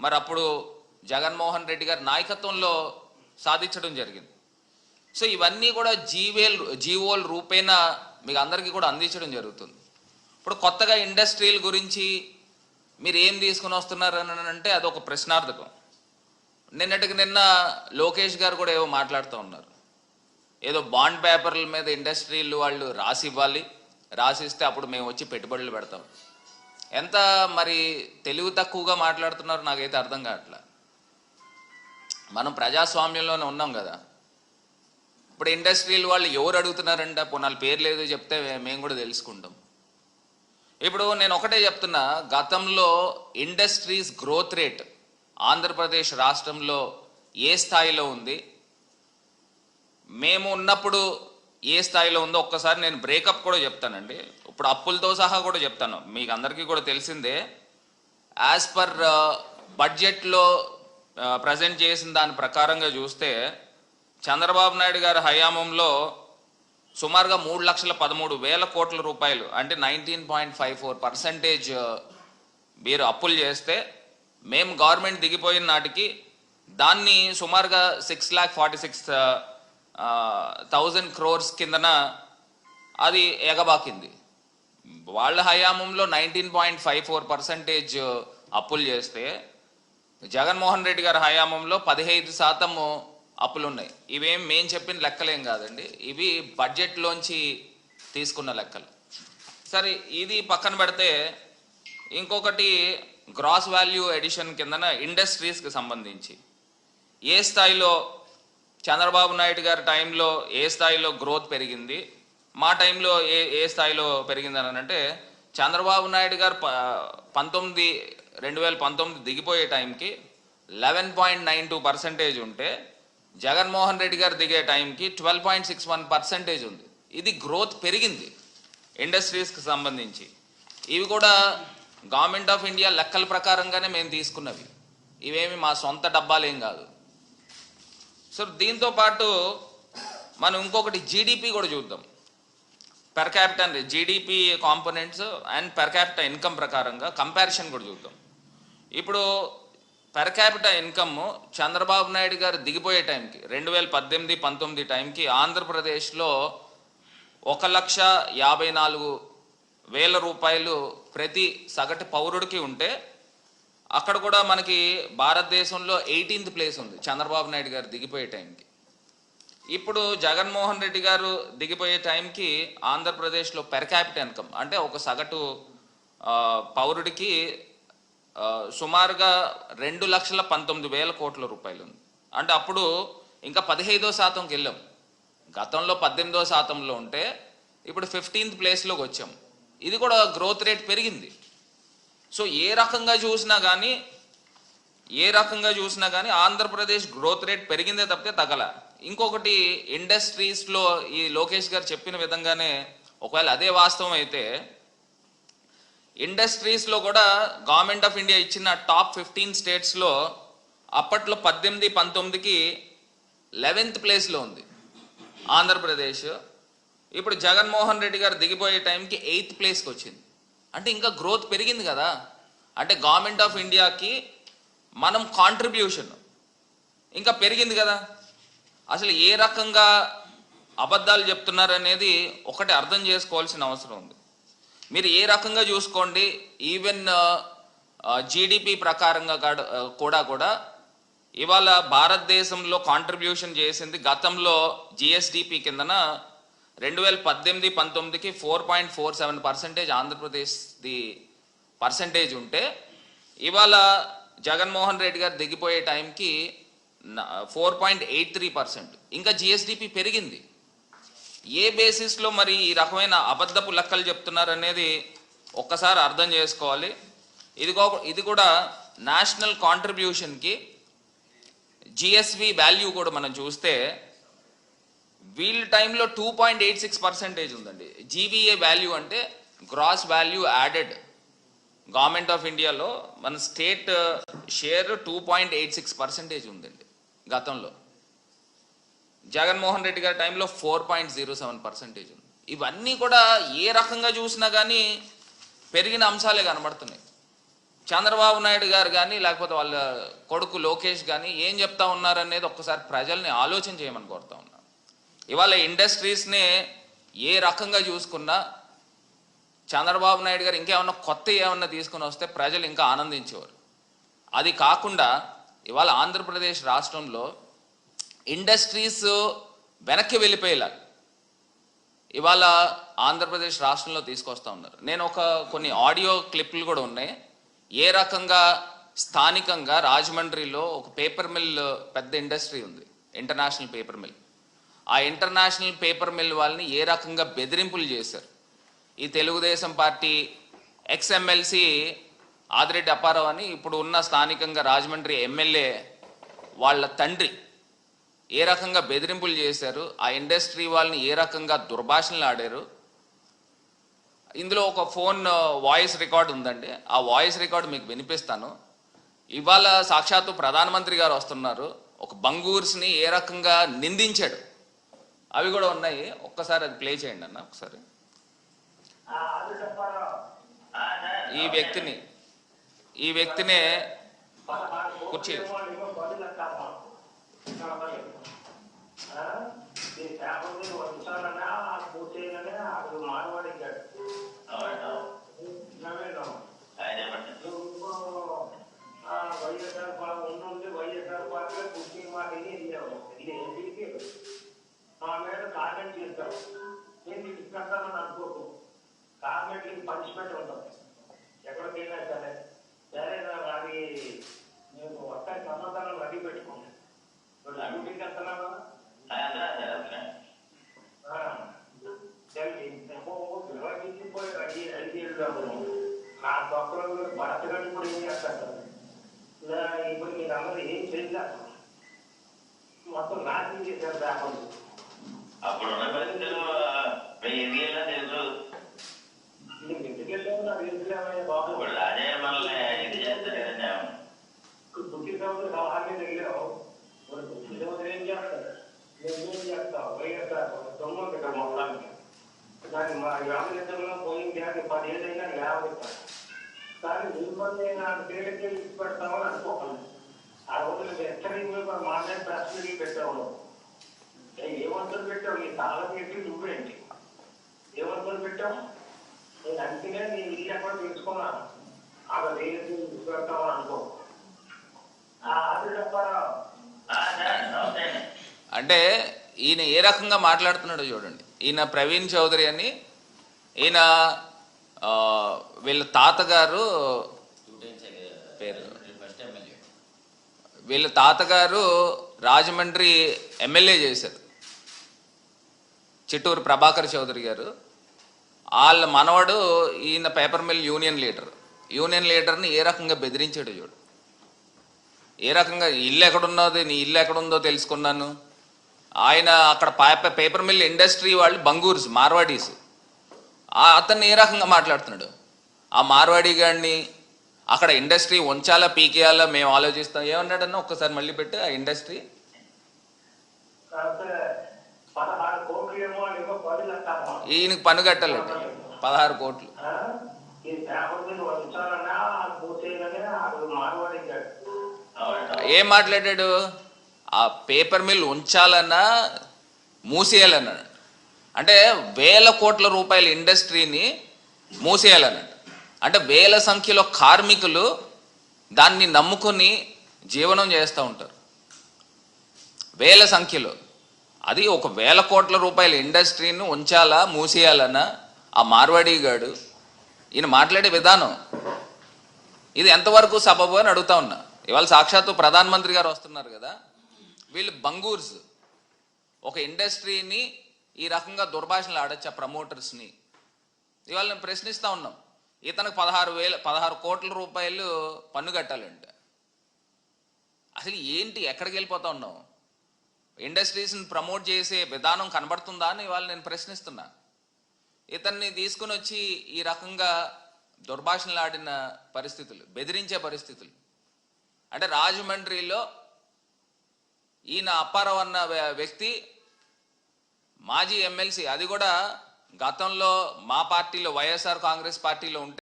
మరి అప్పుడు జగన్మోహన్ రెడ్డి గారి నాయకత్వంలో సాధించడం జరిగింది. సో ఇవన్నీ కూడా జీవేల్ జీవోల్ రూపేణా మీకు అందరికీ కూడా అందించడం జరుగుతుంది. ఇప్పుడు కొత్తగా ఇండస్ట్రీల గురించి మీరు ఏం తీసుకుని వస్తున్నారు అని అంటే అదొక ప్రశ్నార్థకం. నిన్నటికి నిన్న లోకేష్ గారు కూడా ఏవో మాట్లాడుతూ ఉన్నారు. ఏదో బాండ్ పేపర్ల మీద ఇండస్ట్రీలు వాళ్ళు రాసి ఇవ్వాలి రాసిస్తే అప్పుడు మేము వచ్చి పెట్టుబడులు పెడతాం. ఎంత మరి తెలివి తక్కువగా మాట్లాడుతున్నారో నాకైతే అర్థం కావట్లే. మనం ప్రజాస్వామ్యంలోనే ఉన్నాం కదా. ఇప్పుడు ఇండస్ట్రీలు వాళ్ళు ఎవరు అడుగుతున్నారంట? పునాల పేరు లేదు చెప్తే మేము కూడా తెలుసుకుంటాం. ఇప్పుడు నేను ఒకటే చెప్తున్నా గతంలో ఇండస్ట్రీస్ గ్రోత్ రేట్ ఆంధ్రప్రదేశ్ రాష్ట్రంలో ఏ స్థాయిలో ఉంది? మేము ఉన్నప్పుడు ఏ స్థాయిలో ఉందో ఒక్కసారి నేను బ్రేకప్ కూడా చెప్తానండి. ఇప్పుడు అప్పులతో సహా కూడా చెప్తాను. మీకు అందరికీ కూడా తెలిసిందే యాజ్ పర్ బడ్జెట్లో ప్రజెంట్ చేసిన దాని ప్రకారంగా చూస్తే చంద్రబాబు నాయుడు గారి హయాంలో సుమారుగా మూడు లక్షల పదమూడు వేల కోట్ల రూపాయలు అంటే nineteen point five four percentage మీరు అప్పులు చేస్తే మేము గవర్నమెంట్ దిగిపోయిన నాటికి దాన్ని సుమారుగా six lakh forty six thousand crores కిందన అది ఎగబాకింది. వాళ్ళ హయాంలో nineteen point five four percentage అప్పులు చేస్తే జగన్మోహన్ రెడ్డి గారి హయాంలో పదిహేను శాతం అప్పులు ఉన్నాయి ఇవేం మేం చెప్పిన లెక్కలేం కాదండి. ఇవి బడ్జెట్లోంచి తీసుకున్న లెక్కలు. సరే ఇది పక్కన పెడితే ఇంకొకటి గ్రాస్ వాల్యూ ఎడిషన్ కిందన ఇండస్ట్రీస్కి సంబంధించి ఏ స్థాయిలో చంద్రబాబు నాయుడు గారి టైంలో ఏ స్థాయిలో గ్రోత్ పెరిగింది? మా టైంలో ఏ ఏ స్థాయిలో పెరిగింది అని అంటే చంద్రబాబు నాయుడు గారు ప పంతొమ్మిది రెండు వేల పంతొమ్మిది దిగిపోయే టైంకి eleven point nine two percentage ఉంటే జగన్మోహన్ రెడ్డి గారు దిగే టైంకి twelve point six one percentage ఉంది. ఇది గ్రోత్ పెరిగింది ఇండస్ట్రీస్కి సంబంధించి. ఇవి కూడా గవర్నమెంట్ ఆఫ్ ఇండియా లెక్కల ప్రకారంగానే మేము తీసుకున్నవి. ఇవేమి మా సొంత డబ్బాలేం కాదు. సో దీంతో పాటు మనం ఇంకొకటి జీడిపి కూడా చూద్దాం. Per capital GDP components and per capital income ప్రకారంగా కంపారిజన్ కూడా చూద్దాం. ఇప్పుడు per capital income Chandrababu Naidu garu దిగిపోయే టైంకి రెండు వేల పద్దెనిమిది పంతొమ్మిది టైంకి ఆంధ్రప్రదేశ్లో ఒక లక్ష యాభై నాలుగు వేల రూపాయలు ప్రతి సగటు పౌరుడికి ఉంటే అక్కడ కూడా మనకి భారతదేశంలో ఎయిటీన్త్ ప్లేస్ ఉంది. చంద్రబాబు నాయుడు గారు దిగిపోయే టైంకి. ఇప్పుడు జగన్మోహన్ రెడ్డి గారు దిగిపోయే టైంకి ఆంధ్రప్రదేశ్లో పెర్ క్యాపిటల్ ఇన్కమ్ అంటే ఒక సగటు పౌరుడికి సుమారుగా రెండు లక్షల పంతొమ్మిది వేల కోట్ల రూపాయలు ఉంది. అంటే అప్పుడు ఇంకా పదిహైదో శాతంకి వెళ్ళాం గతంలో పద్దెనిమిదో శాతంలో ఉంటే ఇప్పుడు ఫిఫ్టీన్త్ ప్లేస్లోకి వచ్చాం. ఇది కూడా గ్రోత్ రేట్ పెరిగింది. సో ఏ రకంగా చూసినా కానీ ఏ రకంగా చూసినా కానీ ఆంధ్రప్రదేశ్ గ్రోత్ రేట్ పెరిగిందే తప్పితే తగల. ఇంకొకటి ఇండస్ట్రీస్లో ఈ లోకేష్ గారు చెప్పిన విధంగానే ఒకవేళ అదే వాస్తవం అయితే ఇండస్ట్రీస్లో కూడా గవర్నమెంట్ ఆఫ్ ఇండియా ఇచ్చిన టాప్ ఫిఫ్టీన్ స్టేట్స్లో అప్పట్లో పద్దెనిమిది పంతొమ్మిదికి లెవెన్త్ ప్లేస్లో ఉంది. ఆంధ్రప్రదేశ్. ఇప్పుడు జగన్మోహన్ రెడ్డి గారు దిగిపోయే టైంకి ఎయిత్ ప్లేస్కి వచ్చింది అంటే ఇంకా గ్రోత్ పెరిగింది కదా. అంటే గవర్నమెంట్ ఆఫ్ ఇండియాకి మనం కాంట్రిబ్యూషన్ ఇంకా పెరిగింది కదా. అసలు ఏ రకంగా అబద్ధాలు చెప్తున్నారు అనేది ఒకటి అర్థం చేసుకోవాల్సిన అవసరం ఉంది. మీరు ఏ రకంగా చూసుకోండి ఈవెన్ జీడిపి uh, uh, ప్రకారంగా uh, కూడా కూడా ఇవాళ భారతదేశంలో కాంట్రిబ్యూషన్ చేసింది గతంలో జిఎస్డిపి కిందన రెండు వేల పద్దెనిమిది పంతొమ్మిదికి four point four seven percentage ఆంధ్రప్రదేశ్ది percentage ఉంటే ఇవాళ జగన్మోహన్ రెడ్డి గారు దిగిపోయే టైంకి four point eight three percent ఇంకా జిఎస్డిపి పెరిగింది. ఏ బేసిస్లో మరి ఈ రకమైన అబద్ధపు లెక్కలు చెప్తున్నారు అనేది ఒక్కసారి అర్థం చేసుకోవాలి. ఇదిగో ఇది కూడా నేషనల్ కాంట్రిబ్యూషన్కి జిఎస్వి వాల్యూ కూడా మనం చూస్తే వీళ్ళ టైంలో two point eight six percentage ఉందండి. జీవీఏ వాల్యూ అంటే gross value added government of ఇండియాలో మన state share two point eight six percentage ఉందండి గతంలో. జగన్మోహన్ రెడ్డి గారి టైంలో four point zero seven percentage ఉంది. ఇవన్నీ కూడా ఏ రకంగా చూసినా కానీ పెరిగిన అంశాలే కనబడుతున్నాయి. చంద్రబాబు నాయుడు గారు కానీ లేకపోతే వాళ్ళ కొడుకు లోకేష్ కానీ ఏం చెప్తా ఉన్నారనేది ఒక్కసారి ప్రజల్ని ఆలోచన చేయమని కోరుతా ఉన్నారు ఇవాళ ఇండస్ట్రీస్ని ఏ రకంగా చూసుకున్నా చంద్రబాబు నాయుడు గారు ఇంకేమన్నా కొత్త ఏమన్నా తీసుకుని వస్తే ప్రజలు ఇంకా ఆనందించేవారు. అది కాకుండా ఇవాళ ఆంధ్రప్రదేశ్ రాష్ట్రంలో ఇండస్ట్రీస్ వెనక్కి వెళ్ళిపోయేలా. ఇవాళ ఆంధ్రప్రదేశ్ రాష్ట్రంలో తీసుకొస్తా ఉన్నారు. నేను ఒక కొన్ని ఆడియో క్లిప్లు కూడా ఉన్నాయి. ఏ రకంగా స్థానికంగా రాజమండ్రిలో ఒక పేపర్ మిల్ పెద్ద ఇండస్ట్రీ ఉంది. International paper mill. ఆ ఇంటర్నేషనల్ పేపర్ మిల్ వాళ్ళని ఏ రకంగా బెదిరింపులు చేశారు? ఈ Telugu Desam party ex MLC Adireddy Apparao అని ఇప్పుడు ఉన్న స్థానికంగా రాజమండ్రి ఎమ్మెల్యే వాళ్ళ తండ్రి ఏ రకంగా బెదిరింపులు చేశారు? ఆ ఇండస్ట్రీ వాళ్ళని ఏ రకంగా దుర్భాషణలు ఆడారు? ఇందులో ఒక ఫోన్ వాయిస్ రికార్డ్ ఉందండి. ఆ వాయిస్ రికార్డు మీకు వినిపిస్తాను. ఇవాళ సాక్షాత్తు ప్రధానమంత్రి గారు వస్తున్నారు. ఒక బంగూర్స్ని ఏ రకంగా నిందించాడు? అవి కూడా ఉన్నాయి. ఒక్కసారి అది ప్లే చేయండి అన్న ఒకసారి. ఈ వ్యక్తిని ఈ వ్యక్తినే కుర్చీ. నా పక్కన భరతగడి కూడా ఏం చేస్తారు ఇలా ఇప్పుడు మీరు అందరూ ఏం చేయలేదు మొత్తం నాశనం చేశారు కానీ మిమ్మల్ని నా పేరుకి ఇచ్చి పెడతామని అనుకోకండి. ఆ రోజులు హెచ్చరిక మీద మాట్లాడి ప్రెస్ మీటింగ్ పెట్టావు ఏమంతలు పెట్టావు? నీ తాళ పెట్టి నువ్వేంటి ఏమంతలు పెట్టావు? నేను అందుకనే నీ ఇల్లు ఎక్కడ తెలుసుకున్నాను ఆ వేరే పెడతామని అనుకో. అది చెప్పారా అంటే ఈయన ఏ రకంగా మాట్లాడుతున్నాడో చూడండి. ఈయన ప్రవీణ్ చౌదరి అని ఈయన వీళ్ళ తాతగారు పేరు. ఎమ్మెల్యే వీళ్ళ తాతగారు రాజమండ్రి ఎమ్మెల్యే చేశారు. చిట్టూరు ప్రభాకర్ చౌదరి గారు. వాళ్ళ మనవడు ఈయన paper mill union leader. Union లీడర్ని ఏ రకంగా బెదిరించాడు చూడు. ఏ రకంగా ఇల్లు ఎక్కడున్నది నీ ఇల్లు ఎక్కడుందో తెలుసుకున్నాను. ఆయన అక్కడ పేపర్ మిల్ ఇండస్ట్రీ వాళ్ళు బంగూర్స్ మార్వాడీస్. అతన్ని ఏ రకంగా మాట్లాడుతున్నాడు? ఆ మార్వాడి గాడిని అక్కడ ఇండస్ట్రీ ఉంచాలా పీకేయాలా మేము ఆలోచిస్తాం. ఏమన్నాడన్నా ఒక్కసారి మళ్ళీ పెట్టి ఆ ఇండస్ట్రీ. ఈయనకి పన్ను కట్టాలండి పదహారు కోట్లు. ఏం మాట్లాడాడు? ఆ పేపర్ మిల్ ఉంచాలన్నా మూసేయాలన్నాడు. అంటే వేల కోట్ల రూపాయల ఇండస్ట్రీని మూసేయాలన్నట్టు. అంటే వేల సంఖ్యలో కార్మికులు దాన్ని నమ్ముకొని జీవనం చేస్తూ ఉంటారు. వేల సంఖ్యలో. అది ఒక వేల కోట్ల రూపాయల ఇండస్ట్రీని ఉంచాలా మూసేయాలన్నా ఆ మార్వాడీ గాడు ఈయన మాట్లాడే విధానం. ఇది ఎంతవరకు సబబు అని అడుగుతా ఉన్నా. ఇవాళ సాక్షాత్తు ప్రధానమంత్రి గారు వస్తున్నారు కదా. వీళ్ళు బంగూర్స్. ఒక ఇండస్ట్రీని ఈ రకంగా దుర్భాషణలు ఆడొచ్చు ఆ ప్రమోటర్స్ని? ఇవాళ నేను ప్రశ్నిస్తూ ఉన్నాం. ఇతనికి పదహారు వేల పదహారు కోట్ల రూపాయలు పన్ను కట్టాలంట. అసలు ఏంటి? ఎక్కడికి వెళ్ళిపోతా ఉన్నాం? ఇండస్ట్రీస్ని ప్రమోట్ చేసే విధానం కనబడుతుందా అని ఇవాళ నేను ప్రశ్నిస్తున్నా. ఇతన్ని తీసుకుని వచ్చి ఈ రకంగా దుర్భాషణలు ఆడిన పరిస్థితులు బెదిరించే పరిస్థితులు. అంటే రాజమండ్రిలో ఈయన అప్పారావు అన్న వ్యక్తి మాజీ ఎమ్మెల్సీ అది కూడా గతంలో మా పార్టీలో వైఎస్ఆర్ కాంగ్రెస్ పార్టీలో ఉంటే